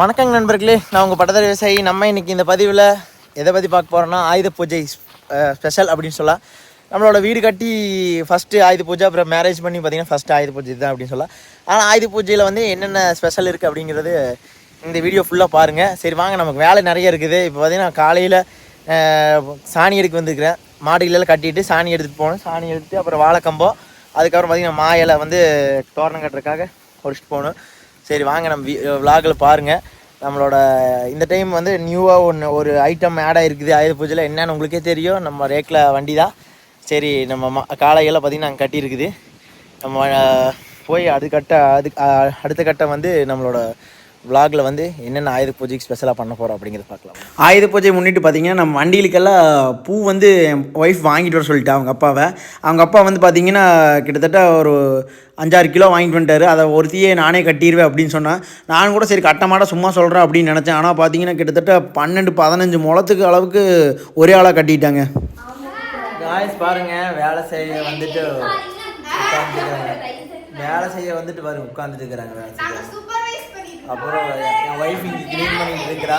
வணக்கங்க நண்பர்களே. நான் உங்கள் பட்டதாரி விவசாயி. நம்ம இன்றைக்கி இந்த பதிவில் எதை பற்றி பார்க்க போகிறோன்னா ஆயுத பூஜை ஸ்பெஷல் அப்படின்னு சொல்லலாம். நம்மளோட வீடு கட்டி ஃபஸ்ட்டு ஆயுத பூஜை அப்புறம் மேரேஜ் பண்ணி பார்த்தீங்கன்னா ஃபஸ்ட்டு ஆயுத பூஜை தான் அப்படின்னு சொல்லலாம். ஆனால் ஆயுத பூஜையில் வந்து என்னென்ன ஸ்பெஷல் இருக்குது அப்படிங்கிறது இந்த வீடியோ ஃபுல்லாக பாருங்கள் சரி வாங்க நமக்கு வேலை நிறைய இருக்குது. இப்போ பார்த்தீங்கன்னா காலையில் சாணி எடுக்க வந்துருக்கிறேன். மாடுகளெல்லாம் கட்டிட்டு சாணி எடுத்துகிட்டு போகணும் சாணி எடுத்து அப்புறம் வாழைக்கம்பம் அதுக்கப்புறம் பார்த்திங்கன்னா மாயலை வந்து தோரணம் கட்டுறதுக்காக ஒடிச்சிட்டு போகணும் சரி வாங்க நம்ம விலாகில் பாருங்கள் நம்மளோட இந்த டைம் வந்து நியூவாக ஒன்று ஒரு ஐட்டம் ஆட் ஆகிருக்குது ஆயுத பூஜையில் என்னன்னு உங்களுக்கே தெரியும். நம்ம ரேக்கில் வண்டி தான் சரி நம்ம ம காலையெல்லாம் பார்த்திங்கன்னா நாங்கள் கட்டியிருக்குது. நம்ம போய் அது கட்ட அது அடுத்த கட்டம் வந்து நம்மளோட விலாகில் வந்து என்னென்ன ஆயுத பூஜைக்கு ஸ்பெஷலாக பண்ண போகிறோம் அப்படிங்கிறத பார்க்கலாம். ஆயுத பூஜை முன்னிட்டு பார்த்தீங்கன்னா நம்ம வண்டிகளுக்கெல்லாம் பூ வந்து என் ஒய்ஃப் வாங்கிட்டு வர சொல்லிட்டா அவங்க அப்பாவை. அவங்க அப்பா வந்து பார்த்தீங்கன்னா கிட்டத்தட்ட ஒரு அஞ்சாறு கிலோ வாங்கிட்டு வந்துட்டாரு. அதை ஒருத்தியே நானே கட்டிடுவேன் அப்படின்னு சொன்னேன் நான் கூட சரி கட்ட மாட்டேன் சும்மா சொல்கிறேன் அப்படின்னு நினச்சேன். ஆனால் பார்த்தீங்கன்னா கிட்டத்தட்ட பன்னெண்டு பதினஞ்சு முளத்துக்கு அளவுக்கு ஒரே ஆளாக கட்டிட்டாங்க. காய்ஸ் பாருங்க வேலை செய்ய வந்துட்டு வேலை செய்ய வந்துட்டு பாருங்க உட்காந்துட்டு இருக்கிறாங்க வேலை செய்ய. அப்புறம் என் ஒய்ஃப் இங்கே க்ளீன் பண்ணிட்டு இருக்கிறா.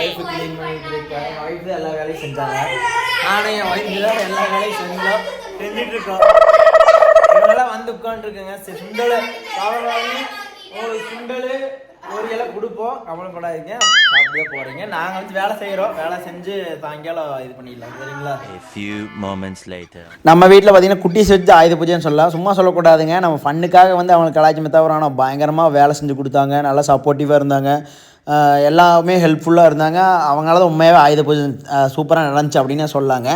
ஒய்ஃபு க்ளீன் பண்ணிட்டு இருக்கா. என் ஒய்ஃப் எல்லா வேலையும் செஞ்சாங்க. நானும் என் ஒய்ஃப் தான் எல்லா வேலையும் செஞ்சோம். செஞ்சுட்டு இருக்கோம். இவங்கெல்லாம் வந்து உட்காந்துருக்குங்க சரி சுண்டல் சாப்பிடுவாங்க ஒரு சுண்டல் ஒரு இலை கொடுப்போம். கவலைப்படாதீங்க. சாப்பிட்டே போகிறீங்க நாங்கள் வந்து வேலை செய்கிறோம் வேலை செஞ்சு சாயங்காலம் இது பண்ணிடலாம். சரிங்களா? A few moments later. நம்ம வீட்டில் பார்த்தீங்கன்னா குட்டீஸ் வச்சு ஆயுத பூஜைன்னு சொல்லலாம். சும்மா சொல்லக்கூடாதுங்க. நம்ம ஃபண்ணுக்காக வந்து அவங்களுக்கு கலாய்ச்சி தவிர ஆனால் பயங்கரமாக வேலை செஞ்சு கொடுத்தாங்க. நல்லா சப்போர்ட்டிவாக இருந்தாங்க. எல்லாமே ஹெல்ப்ஃபுல்லாக இருந்தாங்க. அவங்களால தான் உண்மையாகவே ஆயுத பூஜை சூப்பராக நடந்துச்சு அப்படின்னு சொல்லாங்க.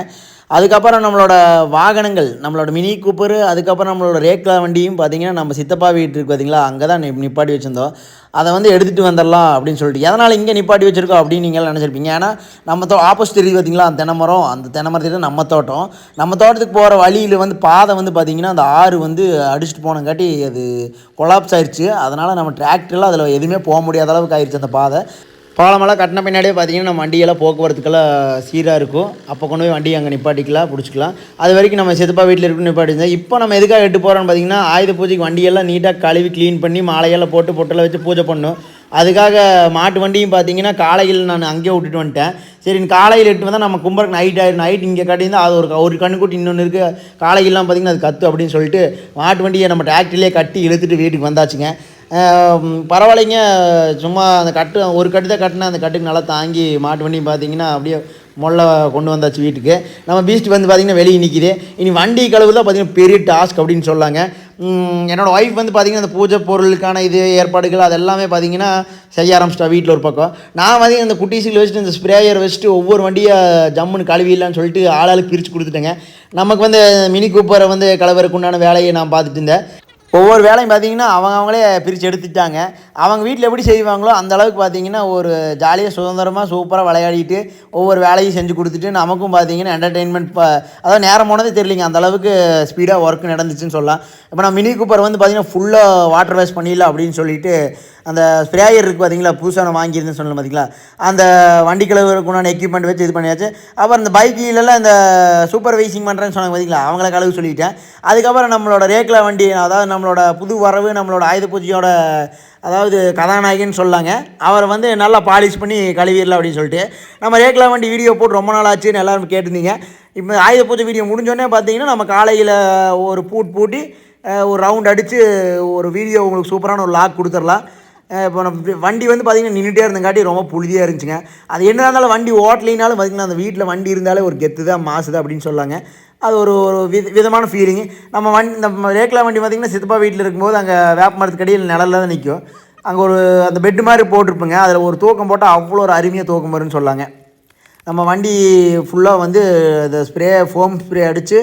அதுக்கப்புறம் நம்மளோட வாகனங்கள் நம்மளோட மினி கூப்பரு அதுக்கப்புறம் நம்மளோட ரேக்லா வண்டியும் பார்த்தீங்கன்னா நம்ம சித்தப்பா வீட்டு இருக்கு அங்கே தான் நிப்பாட்டி வச்சுருந்தோம். அதை வந்து எடுத்துகிட்டு வந்துடலாம் அப்படின்னு சொல்லிட்டு. எதனால் இங்கே நிப்பாட்டி வச்சுருக்கோம் அப்படின்னு நீங்கள் நினச்சிருப்பீங்க. ஏன்னா நம்ம தோ ஆப்போசிட் தெரியுது பார்த்தீங்களா அந்த தென்னை மரம் அந்த தென்னை நம்ம தோட்டம். நம்ம தோட்டத்துக்கு போகிற வழியில் வந்து பாதை வந்து பார்த்திங்கன்னா அந்த ஆறு வந்து அடிச்சுட்டு போனங்காட்டி அது கொலாப்ஸ் ஆயிடுச்சு அதனால் நம்ம டிராக்டரில் அதில் எதுவுமே போக முடியாத அளவுக்கு ஆயிடுச்சு அந்த பாதை. பாலமெல்லாம் கட்டின பின்னாடியே பார்த்தீங்கன்னா நம்ம வண்டியெல்லாம் போக்குவரத்துக்கெல்லாம் சீராக இருக்கும். அப்போ கொண்டு போய் வண்டியை அங்கே நிப்பாட்டிக்கலாம் பிடிச்சிக்கலாம். அது வரைக்கும் நம்ம சித்தப்பா வீட்டில் இருக்குன்னு நிப்பாட்டிருந்தோம் இப்போ நம்ம எதுக்காக எட்டு போகிறோம்னு பார்த்தீங்கன்னா ஆயுத பூஜைக்கு வண்டியெல்லாம் நீட்டாக கழுவி க்ளீன் பண்ணி மாலையெல்லாம் போட்டு பொட்டெல்லாம் வச்சு பூஜை பண்ணணும். அதுக்காக மாட்டு வண்டியும் பார்த்தீங்கன்னா காலையில் நான் அங்கேயே விட்டுட்டு வந்துட்டேன். சரி காலையில் எட்டு வந்தால் நம்ம கும்பருக்கு நைட் ஆயிடும் நைட் இங்கே கட்டியிருந்தால் அது ஒரு ஒரு கண்ணுக்குட்டி இன்னொன்று இருக்குது காலையிலாம் பார்த்தீங்கன்னா அது கத்து அப்படின்னு சொல்லிட்டு மாட்டு வண்டியை நம்ம டிராக்டர்லேயே கட்டி இழுத்துட்டு வீட்டுக்கு வந்தாச்சுங்க. பரவாயில்லைங்க. சும்மா அந்த கட்டு ஒரு கட்டு தான் கட்டினா அந்த கட்டுக்கு நல்லா தாங்கி மாட்டு வண்டியும் பார்த்தீங்கன்னா அப்படியே மொல்ல கொண்டு வந்தாச்சு வீட்டுக்கு. நம்ம பீஸ்ட் வந்து பார்த்திங்கன்னா வெளியே நிற்கிது இனி வண்டி கழுவு தான் பார்த்திங்கன்னா பெரிய டாஸ்க் அப்படின்னு சொல்லாங்க. என்னோடய ஒய்ஃப் வந்து பார்த்திங்கன்னா அந்த பூஜை பொருளுக்கான இது ஏற்பாடுகள் அது எல்லாமே பார்த்திங்கன்னா செய்ய ஆரம்பிச்சிட்டா வீட்டில் ஒரு பக்கம். நான் வந்து அந்த குட்டீஸில் வச்சுட்டு இந்த ஸ்ப்ரேயர் வச்சுட்டு ஒவ்வொரு வண்டியை ஜம்முன்னு கழுவிடலான்னு சொல்லிட்டு ஆளாளுக்கு பிரித்து கொடுத்துட்டேங்க. நமக்கு வந்து மினி கூப்பரை வந்து கலவருக்கு உண்டான வேலையை நான் பார்த்துட்டு இருந்தேன். ஒவ்வொரு வேலையும் பார்த்தீங்கன்னா அவங்க அவங்களே பிரித்து எடுத்துட்டாங்க. அவங்க வீட்டில் எப்படி செய்வாங்களோ அந்த அளவுக்கு பார்த்தீங்கன்னா ஒரு ஜாலியாக சுதந்திரமாக சூப்பராக விளையாடிட்டு ஒவ்வொரு வேலையும் செஞ்சு கொடுத்துட்டு நமக்கும் பார்த்தீங்கன்னா என்டர்டெயின்மெண்ட் ப அதாவது நேரம் போனதே தெரியலிங்க. அந்த அளவுக்கு ஸ்பீடாக ஒர்க் நடந்துச்சுன்னு சொல்லலாம். இப்போ நான் மினி கூப்பர் வந்து பார்த்தீங்கன்னா ஃபுல்லாக வாட்டர் வேஸ்ட் பண்ணிடலாம் அப்படின்னு சொல்லிட்டு அந்த ஸ்ப்ரேயர் இருக்குது பார்த்தீங்களா புதுசாக நான் வாங்கியிருந்தேன்னு சொல்லலாம் பார்த்தீங்களா அந்த வண்டி கழுவுறதுக்குண்டான எக்யூப்மெண்ட் வச்சு இது பண்ணியாச்சு. அப்புறம் இந்த பைக்கிலலாம் இந்த சூப்பர்வைசிங் பண்ணுறேன்னு சொன்னாங்க பார்த்தீங்களா அவங்கள கழுவு சொல்லிட்டேன். அதுக்கப்புறம் நம்மளோட ரேக்லா வண்டி அதாவது நம்மளோட புது வரவு நம்மளோட ஆயுத பூஜையோட அதாவது கதாநாயகின்னு சொல்லாங்க. அவரை வந்து நல்லா பாலிஷ் பண்ணி கழுவிடலாம் அப்படின்னு சொல்லிட்டு. நம்ம ரேக்லா வண்டி வீடியோ போட்டு ரொம்ப நாள் ஆச்சுன்னு எல்லோரும் கேட்டிருந்தீங்க. இப்போ ஆயுத பூஜை வீடியோ முடிஞ்சோடனே பார்த்தீங்கன்னா நம்ம காலையில் ஒரு பூட் பூட்டி ஒரு ரவுண்ட் அடித்து ஒரு வீடியோ உங்களுக்கு சூப்பரான ஒரு லாக் கொடுத்துடலாம். இப்போ நம்ம வண்டி வந்து பார்த்திங்கன்னா நின்றுட்டே இருந்தங்காட்டி ரொம்ப புழுதியாக இருந்துச்சுங்க. அது என்ன இருந்தாலும் வண்டி ஓட்டலினாலும் பார்த்திங்கன்னா அந்த வீட்டில் வண்டி இருந்தாலே ஒரு கெத்து தான் மாசு தான் அப்படின்னு சொல்லாங்க. அது ஒரு ஒரு வித விதமான ஃபீலிங்கு நம்ம வண்டி நம்ம ரேக்லா வண்டி பார்த்திங்கன்னா சித்தப்பா வீட்டில் இருக்கும்போது அங்கே வேப்ப மரத்துக்கடியில் நிழலில் தான் நிற்கும் அங்கே ஒரு அந்த பெட்டு மாதிரி போட்டிருப்பேங்க. அதில் ஒரு தூக்கம் போட்டால் அவ்வளோ ஒரு அருமையாக தூக்கம் வரும்னு சொல்லாங்க. நம்ம வண்டி ஃபுல்லாக வந்து இந்த ஸ்ப்ரே ஃபோம் ஸ்ப்ரே அடித்து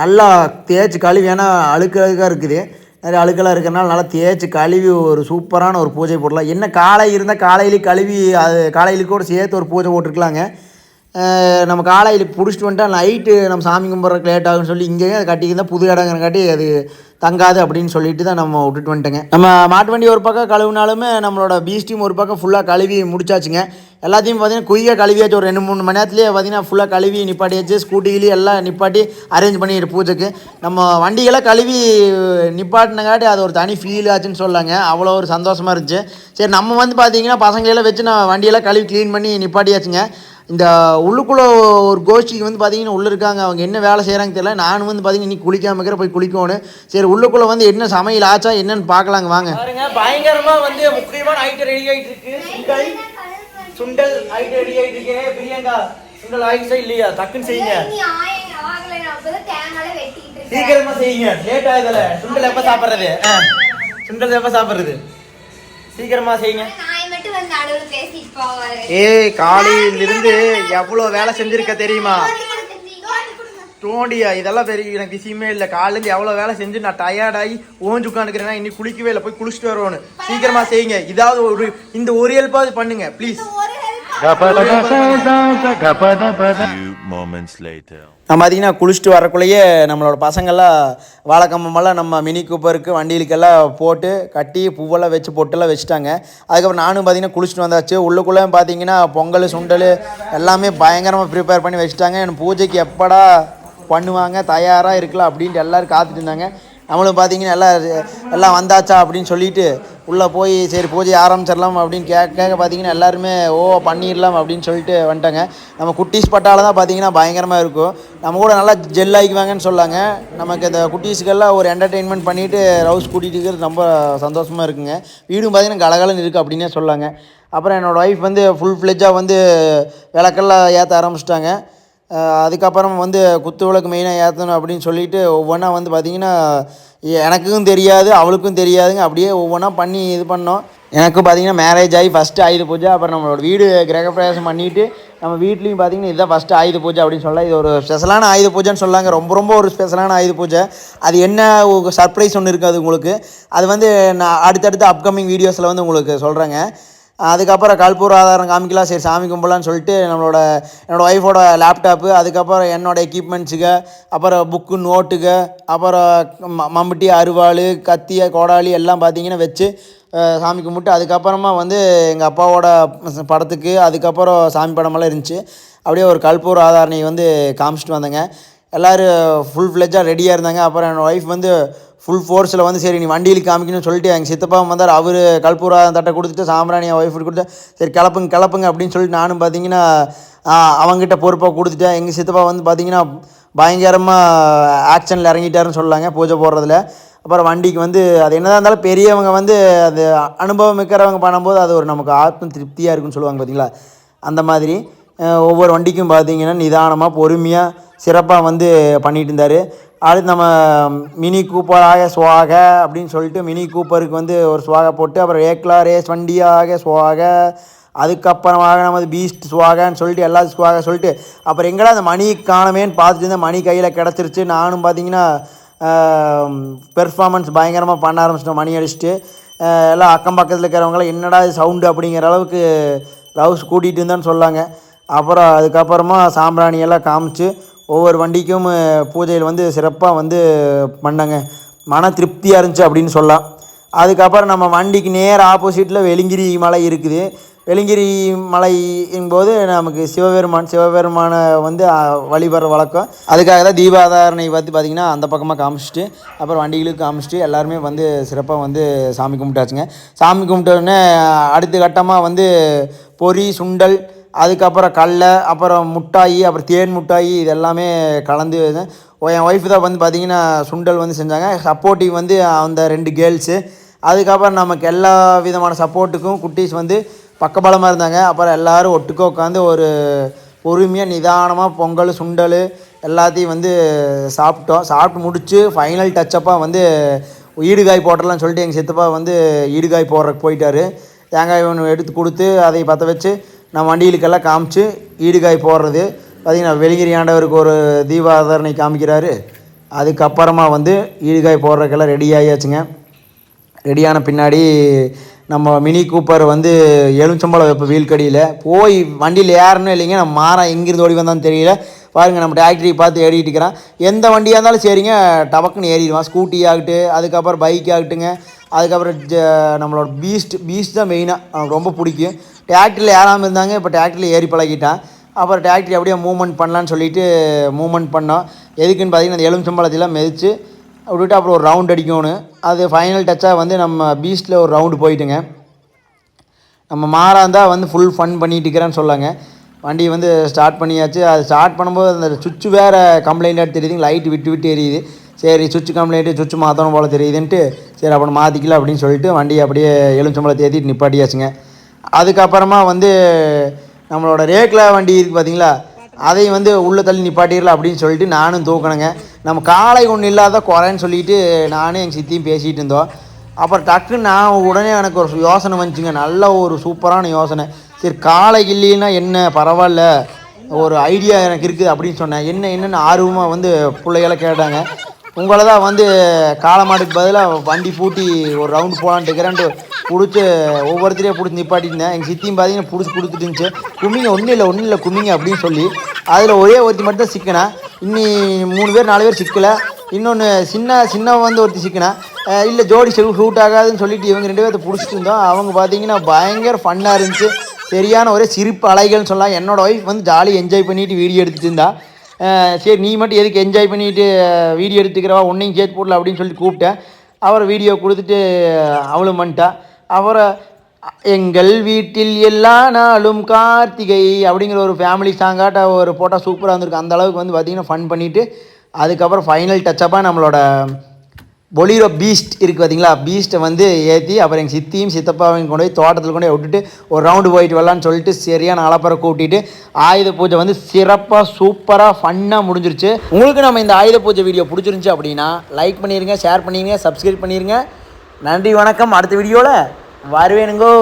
நல்லா தேய்ச்சி கழுவி ஏன்னா அழுக்கழுக்காக இருக்குது. நிறைய அழுக்கெல்லாம் இருக்கிறனால நல்லா தேய்ச்சி கழுவி ஒரு சூப்பரான ஒரு பூஜை போடலாம் என்ன காலை இருந்தால் காலையிலேயே கழுவி அது காலையில் கூட சேர்த்து ஒரு பூஜை போட்டிருக்கலாங்க. நம்ம காலையில் பிடிச்சிட்டு வந்துட்டா நைட்டு நம்ம சாமி கும்பிட்றதுக்கு லேட் ஆகும்னு சொல்லி இங்கேயும் அதை கட்டிக்கிதான் புது இடங்கிறங்காட்டி அது தங்காது அப்படின்னு சொல்லிட்டு தான் நம்ம விட்டுட்டு வந்துட்டோங்க. நம்ம மாட்டு வண்டி ஒரு பக்கம் கழுவுனாலுமே நம்மளோட பீஸ் டீம் ஒரு பக்கம் ஃபுல்லாக கழுவி முடிச்சாச்சுங்க. எல்லாத்தையும் பார்த்தீங்கன்னா குயிக்காக கழுவியாச்சு. ஒரு ரெண்டு மூணு மணி நேரத்துலேயே பார்த்தீங்கன்னா ஃபுல்லாக கழுவி நிப்பாட்டியாச்சு. ஸ்கூட்டிலேயே எல்லாம் நிப்பாட்டி அரேஞ்ச் பண்ணிட்டு பூஜைக்கு. நம்ம வண்டிகளை கழுவி நிப்பாட்டினங்காட்டி அது ஒரு தனி ஃபீல் ஆச்சுன்னு சொல்லாங்க. அவ்வளோ ஒரு சந்தோஷமாக இருந்துச்சு. சரி நம்ம வந்து பார்த்தீங்கன்னா பசங்களெல்லாம் வச்சு நான் வண்டியெல்லாம் கழுவி க்ளீன் பண்ணி நிப்பாட்டியாச்சுங்க. இந்த உள்ளுக்குள்ளே ஒரு கோஷ்டிக்கு வந்து பார்த்தீங்கன்னா உள்ளே இருக்காங்க. அவங்க என்ன வேலை செய்கிறாங்க தெரியல. நானும் வந்து பார்த்தீங்கன்னா இன்னைக்கு குளிக்காம இருக்கிற போய் குளிக்கணும் சரி உள்ளுக்குள்ளே வந்து என்ன சமையல் ஆச்சா என்னன்னு பார்க்கலாங்க வாங்க. பாருங்க பயங்கரமா வந்து முக்கியமான ஐட்டம் ரெடி ஆயிட்டு இருக்கு. சுண்டல் சுண்டல் ஐட்டம் ரெடி ஆயிட்டு இருக்கு. பிரியங்கா சுண்டல் ஆயிடுச்சா இல்லையா? டக்குன்னு செய்யுங்க. நீ ஆய- ஆகலை, நான் அப்பதான் தேங்காய்ல வெட்டிட்டு இருக்கேன். சீக்கிரமா செய்யுங்க. லேட் ஆகுதுல சுண்டல் எப்ப சாப்பிடுறது? ஆ. சுண்டல் எப்ப சாப்பிடுறது? சீக்கிரமா செய்யுங்க. ஏய் காலையிலிருந்து எவ்வளோ வேலை செஞ்சிருக்க தெரியுமா. தோண்டியா? இதெல்லாம் பெரிய எனக்கு விஷயமே இல்லை. காலையிலேருந்து எவ்வளோ வேலை செஞ்சு நான் டயர்டாகி ஓஞ்சு உட்காந்துக்கிறேன்னா இன்னைக்கு குளிக்கவே இல்லை. போய் குளிச்சுட்டு வரணும் சீக்கிரமா செய்யுங்க. இதாவது ஒரு இந்த ஒரு ஹெல்ப்பாவது பண்ணுங்க ப்ளீஸ் நம்ம பார்த்தீங்கன்னா குளிச்சுட்டு வரக்குள்ளேயே நம்மளோட பசங்கள்லாம் வாழைக்கம்பமெல்லாம் நம்ம மினி கூப்பருக்கு வண்டிகளுக்கெல்லாம் போட்டு கட்டி பூவெல்லாம் வச்சு பொட்டெல்லாம் வச்சுட்டாங்க. அதுக்கப்புறம் நானும் பார்த்தீங்கன்னா குளிச்சுட்டு வந்தாச்சு. உள்ளுக்குள்ளே பார்த்தீங்கன்னா பொங்கல் சுண்டல் எல்லாமே பயங்கரமாக ப்ரிப்பேர் பண்ணி வச்சுட்டாங்க. எனக்கு பூஜைக்கு எப்படா பண்ணுவாங்க தயாராக இருக்கலாம் அப்படின்ட்டு எல்லோரும் காத்துட்டு இருந்தாங்க. நம்மளும் பார்த்தீங்கன்னா எல்லாம் எல்லாம் வந்தாச்சா அப்படின்னு சொல்லிட்டு உள்ளே போய் சரி பூஜை ஆரம்பிச்சிடலாம் அப்படின்னு கேட்க கேட்க பார்த்தீங்கன்னா எல்லாருமே ஓ பண்ணிடலாம் அப்படின்னு சொல்லிட்டு வந்துட்டாங்க. நம்ம குட்டீஸ் பட்டால தான் பார்த்தீங்கன்னா பயங்கரமாக இருக்கும். நம்ம கூட நல்லா ஜெல் ஆகிக்குவாங்கன்னு சொல்லாங்க. நமக்கு இந்த குட்டீஸுக்கெல்லாம் ஒரு என்டர்டெயின்மெண்ட் பண்ணிவிட்டு ரவுஸ் கூட்டிகிட்டு இருக்கிறது ரொம்ப சந்தோஷமாக இருக்குங்க. வீடும் பார்த்தீங்கன்னா கலகலன்னு இருக்குது அப்படின்னே சொல்லாங்க. அப்புறம் என்னோடய ஒய்ஃப் வந்து ஃபுல் ஃப்ளெஜ்ஜாக வந்து விளக்கெல்லாம் ஏற்ற ஆரம்பிச்சிட்டாங்க. அதுக்கப்புறம் வந்து குத்து விளக்கு மெயினாக ஏற்றணும் அப்படின்னு சொல்லிட்டு ஒவ்வொன்றா வந்து பார்த்திங்கன்னா எனக்கும் தெரியாது அவளுக்கும் தெரியாதுங்க. அப்படியே ஒவ்வொன்றா பண்ணி இது பண்ணோம். எனக்கு பார்த்தீங்கன்னா மேரேஜ் ஆகி ஃபஸ்ட்டு ஆயுத பூஜை அப்புறம் நம்மளோட வீடு கிரகப்பிரவேசம் பண்ணிவிட்டு நம்ம வீட்லேயும் பார்த்தீங்கன்னா இதுதான் ஃபஸ்ட்டு ஆயுத பூஜை அப்படின்னு சொல்லலாம். இது ஒரு ஸ்பெஷலான ஆயுத பூஜைன்னு சொல்லாங்க. ரொம்ப ரொம்ப ஒரு ஸ்பெஷலான ஆயுத பூஜை. அது என்ன சர்ப்ரைஸ் ஒன்று இருக்குது அது உங்களுக்கு. அது வந்து நான் அடுத்தடுத்த அப்கமிங் வீடியோஸில் வந்து உங்களுக்கு சொல்கிறேங்க அதுக்கப்புறம் கல்பூர் ஆதாரம் காமிக்கலாம் சரி சாமி கும்பலான்னு சொல்லிட்டு நம்மளோட என்னோடய ஒய்ஃபோட லேப்டாப்பு அதுக்கப்புறம் என்னோட எக்யூப்மெண்ட்ஸுக்கு அப்புறம் புக்கு நோட்டுக்கு அப்புறம் ம மம்பட்டி அருவாள் கத்தி கோடாலி எல்லாம் பார்த்தீங்கன்னா வச்சு சாமி கும்பிட்டு அதுக்கப்புறமா வந்து எங்கள் அப்பாவோட படத்துக்கு அதுக்கப்புறம் சாமி படமெல்லாம் இருந்துச்சு. அப்படியே ஒரு கல்பூர் ஆதாரணையை வந்து காமிச்சிட்டு வந்தேங்க. எல்லோரும் ஃபுல் ஃப்ளெஜ்ஜாக ரெடியாக இருந்தாங்க. அப்புறம் என்னோடய ஒய்ஃப் வந்து ஃபுல் ஃபோர்ஸில் வந்து சரி நீ வண்டியில் காமிக்கணும்னு சொல்லிட்டு எங்கள் சித்தப்பா வந்தார். அவர் கல்பூரா தட்டை கொடுத்துட்டு சாம்பிராணி ஒய்ஃப் கொடுத்து சரி கிளப்புங்க கிளப்புங்க அப்படின்னு சொல்லிட்டு நானும் பார்த்தீங்கன்னா அவங்ககிட்ட பொறுப்பாக கொடுத்துட்டேன். எங்கள் சித்தப்பா வந்து பார்த்தீங்கன்னா பயங்கரமாக ஆக்ஷனில் இறங்கிட்டாருன்னு சொல்லலாங்க பூஜை போடுறதுல. அப்புறம் வண்டிக்கு வந்து அது என்னதான் இருந்தாலும் பெரியவங்க வந்து அது அனுபவம் மிக்கிறவங்க பண்ணும்போது அது ஒரு நமக்கு ஆத்ம திருப்தியாக இருக்குன்னு சொல்லுவாங்க பார்த்தீங்களா அந்த மாதிரி ஒவ்வொரு வண்டிக்கும் பார்த்தீங்கன்னா நிதானமாக பொறுமையாக சிறப்பாக வந்து பண்ணிகிட்டு இருந்தார். அடுத்து நம்ம மினி கூப்பராக சுவாக அப்படின்னு சொல்லிட்டு மினி கூப்பருக்கு வந்து ஒரு சுவாக போட்டு அப்புறம் ஏக்லா ரேஸ் வண்டியாக சுவாக அதுக்கப்புறமாக நமது பீஸ்ட் சுவாகன்னு சொல்லிட்டு எல்லா சுவாக சொல்லிட்டு அப்புறம் எங்கடா அந்த மணி காணமேன்னு பார்த்துட்டு இருந்தேன் மணி கையில் கிடச்சிருச்சு. நானும் பார்த்தீங்கன்னா பெர்ஃபார்மன்ஸ் பயங்கரமாக பண்ண ஆரம்பிச்சிட்டோம் மணி அடிச்சுட்டு. எல்லாம் அக்கம் பக்கத்தில் இருக்கிறவங்களாம் என்னடா இது சவுண்டு அப்படிங்கிற அளவுக்கு ரவுஸ் கூட்டிகிட்டு இருந்தான்னு சொல்லாங்க அப்புறம் அதுக்கப்புறமா சாம்பிராணியெல்லாம் காமிச்சு ஒவ்வொரு வண்டிக்கும் பூஜையில் வந்து சிறப்பாக வந்து பண்ணாங்க. மன திருப்தியாக இருந்துச்சு அப்படின்னு சொல்லலாம். அதுக்கப்புறம் நம்ம வண்டிக்கு நேர் ஆப்போசிட்டில் வெலிங்கிரி மலை இருக்குது. வெலிங்கிரி மலையின் போது நமக்கு சிவபெருமான் சிவபெருமானை வந்து வழிபடுற வழக்கம். அதுக்காக தான் தீபாதாரணை பார்த்து பார்த்திங்கன்னா அந்த பக்கமாக காமிச்சிட்டு அப்புறம் வண்டிகளுக்கு காமிச்சிட்டு எல்லாருமே வந்து சிறப்பாக வந்து சாமி கும்பிட்டாச்சுங்க. சாமி கும்பிட்டோடனே அடுத்த கட்டமாக வந்து பொரி சுண்டல் அதுக்கப்புறம் கடல அப்புறம் முட்டாயி அப்புறம் தேன் முட்டாயி இது. எல்லாமே கலந்து என் ஒய்ஃப் தான் வந்து பார்த்திங்கன்னா சுண்டல் வந்து செஞ்சாங்க. சப்போர்ட்டிங் வந்து அந்த ரெண்டு கேர்ள்ஸு அதுக்கப்புறம் நமக்கு எல்லா விதமான சப்போர்ட்டுக்கும் குட்டீஸ் வந்து பக்கபலமாக இருந்தாங்க. அப்புறம் எல்லோரும் ஒட்டுக்க உட்காந்து ஒரு பொறுமையாக நிதானமாக பொங்கல் சுண்டல் எல்லாத்தையும் வந்து சாப்பிட்டோம். சாப்பிட்டு முடித்து ஃபைனல் டச்சப்பாக வந்து ஈடுகாய் போட்டுடலாம்னு சொல்லிட்டு எங்கள் சித்தப்பா வந்து ஈடுகாய் போடுறதுக்கு போயிட்டார். தேங்காய் ஒன்று எடுத்து கொடுத்து அதை பற்ற வச்சு நான் வண்டிகளுக்கெல்லாம் காமிச்சு ஈடுகாய் போடுறது. பார்த்திங்கன்னா வெளிகிரி ஆண்டவருக்கு ஒரு தீபாதாரணை காமிக்கிறாரு. அதுக்கப்புறமா வந்து ஈடுகாய் போடுறதுக்கெல்லாம் ரெடி ஆகியாச்சுங்க ரெடியான பின்னாடி நம்ம மினி கூப்பர் வந்து எலுமிச்சம்பழம் வைப்போம் வீல்கடியில் போய் வண்டியில் ஏறணும் இல்லைங்க நம்ம மாறா எங்கேருந்து ஓடி வந்தான்னு தெரியல. பாருங்கள் நம்ம டிராக்டரி பார்த்து ஏறிட்டு இருக்கிறான். எந்த வண்டியாக இருந்தாலும் சரிங்க டபக்குன்னு ஏறிடுவான். ஸ்கூட்டி ஆகட்டு அதுக்கப்புறம் பைக் ஆகட்டுங்க. அதுக்கப்புறம் ஜ- நம்மளோட பீஸ்ட் பீஸ்ட் தான் மெயினாக அவனுக்கு ரொம்ப பிடிக்கும். டிராக்டரில் ஏறாமல் இருந்தாங்க இப்போ டிராக்டரில் ஏறி பழகிட்டான். அப்புறம் டிராக்டர் அப்படியே மூவ்மெண்ட் பண்ணலான்னு சொல்லிட்டு மூவ்மெண்ட் பண்ணோம். எதுக்குன்னு பார்த்தீங்கன்னா அந்த எலுமிச்சம்பழத்தெல்லாம் மெதித்து விட்டுட்டு அப்புறம் ஒரு ரவுண்ட் அடிக்கணும். அது ஃபைனல் டச்சாக வந்து நம்ம பீஸ்ட்டில் ஒரு ரவுண்டு போயிட்டுங்க. நம்ம மாறாந்தால் வந்து ஃபுல் ஃபன் பண்ணிகிட்டு இருக்கிறேன்னு சொல்லாங்க. வண்டி வந்து ஸ்டார்ட் பண்ணியாச்சு. அது ஸ்டார்ட் பண்ணும்போது அந்த சுவிட்ச் வேறு கம்ப்ளைண்ட்டாக தெரியுதுங்க லைட் விட்டு விட்டு எரியுது. சரி சுவிட்ச் கம்ப்ளைண்ட்டு சுவிட்ச் மாற்றணும் போல் தெரியுதுன்ட்டு சரி அப்புறம் மாற்றிக்கலாம் அப்படின்னு சொல்லிட்டு வண்டியை அப்படியே எலுமிச்சம்பளை தேத்திட்டு நிப்பாட்டியாச்சுங்க. அதுக்கப்புறமா வந்து நம்மளோட ரேக்கில் வண்டி இருக்குது பார்த்தீங்களா அதையும் வந்து உள்ளே தள்ளி நிப்பாட்டிடலாம் அப்படின்னு சொல்லிட்டு நானும் தூக்கணுங்க நம்ம காலை ஒன்றும் இல்லாத குறைன்னு சொல்லிட்டு நானும் எங்கள் சித்தியும் பேசிகிட்டு இருந்தோம். அப்புறம் டக்குன்னு நான் உடனே எனக்கு ஒரு யோசனை வந்துச்சுங்க. நல்ல ஒரு சூப்பரான யோசனை. சரி காலை இல்லைன்னா என்ன? பரவாயில்ல. ஒரு ஐடியா எனக்கு இருக்குது அப்படின்னு சொன்னேன். என்ன என்னென்னு ஆர்வமாக வந்து பிள்ளைகளை கேட்டாங்க. உங்களை தான் வந்து காலமாட்டுக்கு பதிலாக வண்டி பூட்டி ஒரு ரவுண்டு போகலான்ட்டு இருக்கிறேன்ட்டு பிடிச்சி ஒவ்வொருத்தரையும் பிடிச்சி நிப்பாட்டிருந்தேன் எங்கள் சித்தியும் பார்த்தீங்கன்னா பிடிச்சி கொடுத்துட்டு இருந்துச்சு. கும்மிங்க ஒன்றும் இல்லை ஒன்றும் இல்லை கும்மிங்க அப்படின்னு சொல்லி அதில் ஒரே ஒருத்தி மட்டும் தான் சிக்கினேன் இன்னி மூணு பேர் நாலு பேர் சிக்கலை. இன்னொன்று சின்ன சின்ன வந்து ஒருத்தி சிக்கினா. இல்லை ஜோடி செல் ஷூட் ஆகாதுன்னு சொல்லிட்டு இவங்க ரெண்டு பேர்த்த பிடிச்சிட்டு இருந்தோம். அவங்க பார்த்தீங்கன்னா பயங்கர ஃபன்னாக இருந்துச்சு. சரியான ஒரே சிரிப்பு அலைகள்னு சொல்லலாம். என்னோடய ஒய்ஃப் வந்து ஜாலி என்ஜாய் பண்ணிட்டு வீடியோ எடுத்துட்டு இருந்தா. சரி நீ மட்டும் எதுக்கு என்ஜாய் பண்ணிட்டு வீடியோ எடுத்துக்கிறவா? உன்னையும் சேர்த்து போடல அப்படின்னு சொல்லிட்டு கூப்பிட்டேன். அவரை வீடியோ கொடுத்துட்டு அவளும் வந்துட்டா. அவரை எங்கள் வீட்டில் எல்லா நாளும் கார்த்திகை அப்படிங்கிற ஒரு ஃபேமிலி சாங்காட்ட ஒரு போட்டால் சூப்பராக இருந்திருக்கு. அந்த அளவுக்கு வந்து பார்த்திங்கன்னா ஃபன் பண்ணிவிட்டு அதுக்கப்புறம் ஃபைனல் டச்சப்பாக நம்மளோட பொலிரோ பீஸ்ட் இருக்குது பார்த்தீங்களா பீஸ்ட்டை வந்து ஏற்றி அப்புறம் எங்கள் சித்தியும் சித்தப்பாவையும் கொண்டு போய் தோட்டத்தில் கொண்டு போய் விட்டுட்டு ஒரு ரவுண்டு போயிட்டு வரலான்னு சொல்லிட்டு சரியான அலப்பறை கூட்டிகிட்டு ஆயுத பூஜை வந்து சிறப்பாக சூப்பராக ஃபன்னாக முடிஞ்சிருச்சு. உங்களுக்கு நம்ம இந்த ஆயுத பூஜை வீடியோ பிடிச்சிருந்துச்சி அப்படின்னா லைக் பண்ணிடுங்க ஷேர் பண்ணிடுங்க சப்ஸ்கிரைப் பண்ணிடுங்க நன்றி வணக்கம். அடுத்த வீடியோவில் வருவேனுங்கோ.